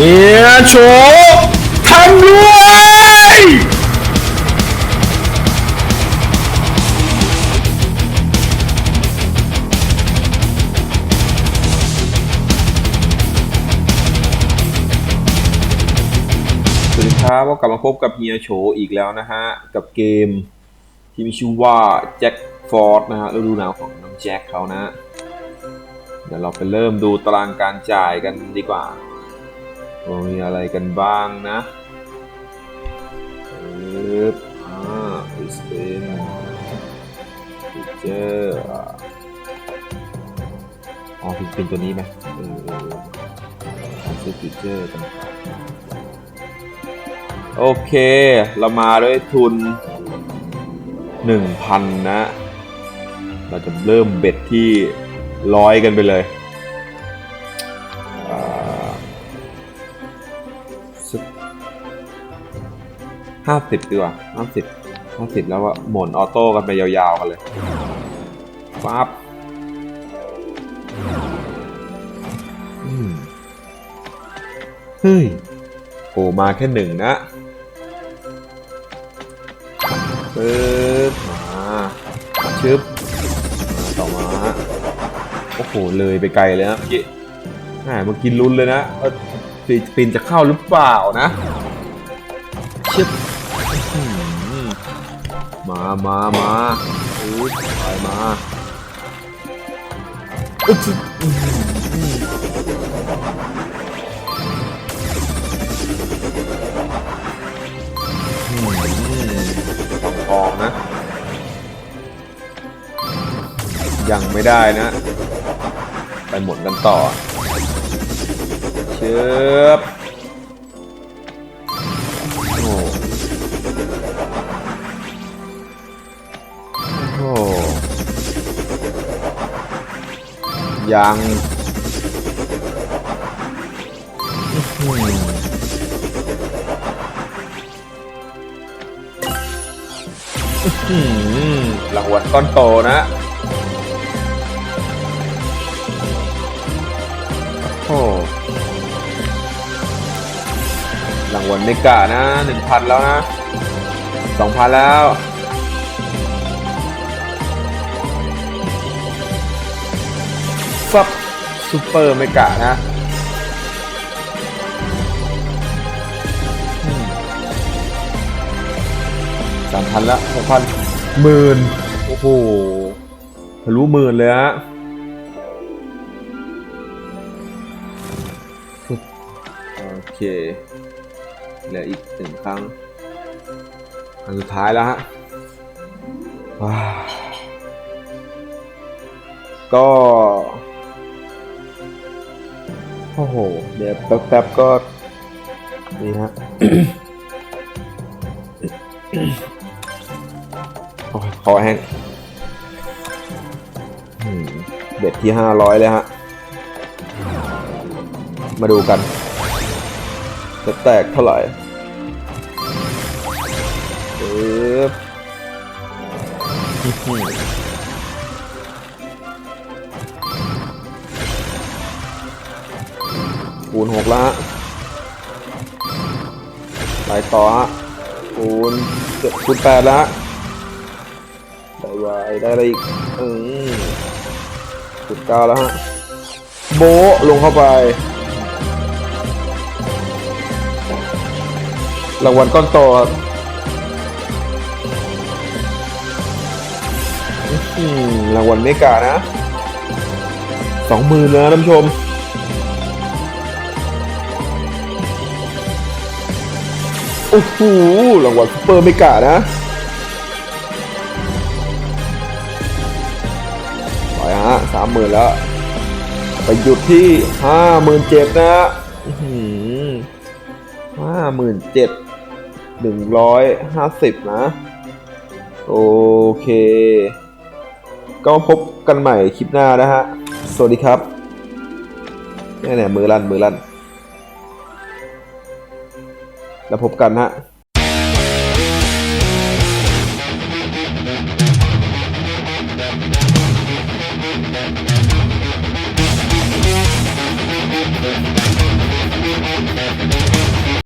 เฮียโฉทำด้วยสวัสดีครับก็กลับมาพบกับเฮียโฉอีกแล้วนะฮะ กับเกมที่มีชื่อว่าแจ็คฟอร์ดนะฮะฤดูหนาวของน้องแจ็คเขานะ เดี๋ยวเราไปเริ่มดูตารางการจ่ายกันดีกว่า ว่ามีอะไรกันบ้างนะปึ๊บอ่าฟิสเตนฟิเจอร์อ๋อฟิสเตนตัวนี้ไหมเออเออเออซื้อฟิเจอร์กันโอเค เรามาด้วยทุน 1,000 นะ เราจะเริ่มเบ็ดที่ร้อยกันไปเลย ห้าสิบดีกว่าห้าสิบห้าสิบแล้วว่าหมุนออโต้กันไปยาวๆกันเลยปั๊บเฮ้ยโผล่มาแค่หนึ่งนะปึ๊บมาชึบมาต่อมาโอ้โห เลยไปไกลเลยนะเมื่อกี้แหมเมื่อกี้ลุ้นเลยนะปินจะเข้าหรือเปล่านะชึบอื้อหือ มามามาไปมาอึ๊บอื้อหือต้องทองนะ ยังไม่ได้นะ ไปหมุนกันต่อ เชือบ ยังอือหืออือหือรางวัลก้อนโตนะ โอ้รางวัลไม่กะนะหนึ่งพันแล้วนะสองพันแล้ว ฟับซูเปอร์ไม่กะนะสามพันละหกพันหมื่นโอ้โหทะลุหมื่นเลยฮะโอเคเหลืออีกหนึ่งครั้งอันสุดท้ายแล้วฮะว้าวก็ โอ้โห เดี๋ยวแป๊บๆก็นี่ฮะโอ้ยคอแห้งเบ็ดที่ห้าร้อยเลยฮะ มาดูกัน จะแตกเท่าไหร่ปึ๊บอื้อ คูณหกล้วฮะไปต่อฮะคูณเจ็ดคูณแปดละได้ไวได้อะไรอีกอืมคูณเก้าแล้วฮะโบลงเข้าไป รางวัลก้อนโตครับอื้อหือรางวัลเมกานะสองหมื่นนะท่านผู้ชม อ้โหรางวัลซุปเปอร์เมกานะ ไปฮะสามหมื่นแล้ว ไปหยุดที่ห้าหมื่นเจ็ดนะอื้อหือห้าหมื่นเจ็ดหนึ่งร้อยห้าสิบนะ โอเค ก็พบกันใหม่คลิปหน้านะฮะ สวัสดีครับนี่เนี่ยมือลั่นมือลั่น แล้วพบกันฮะ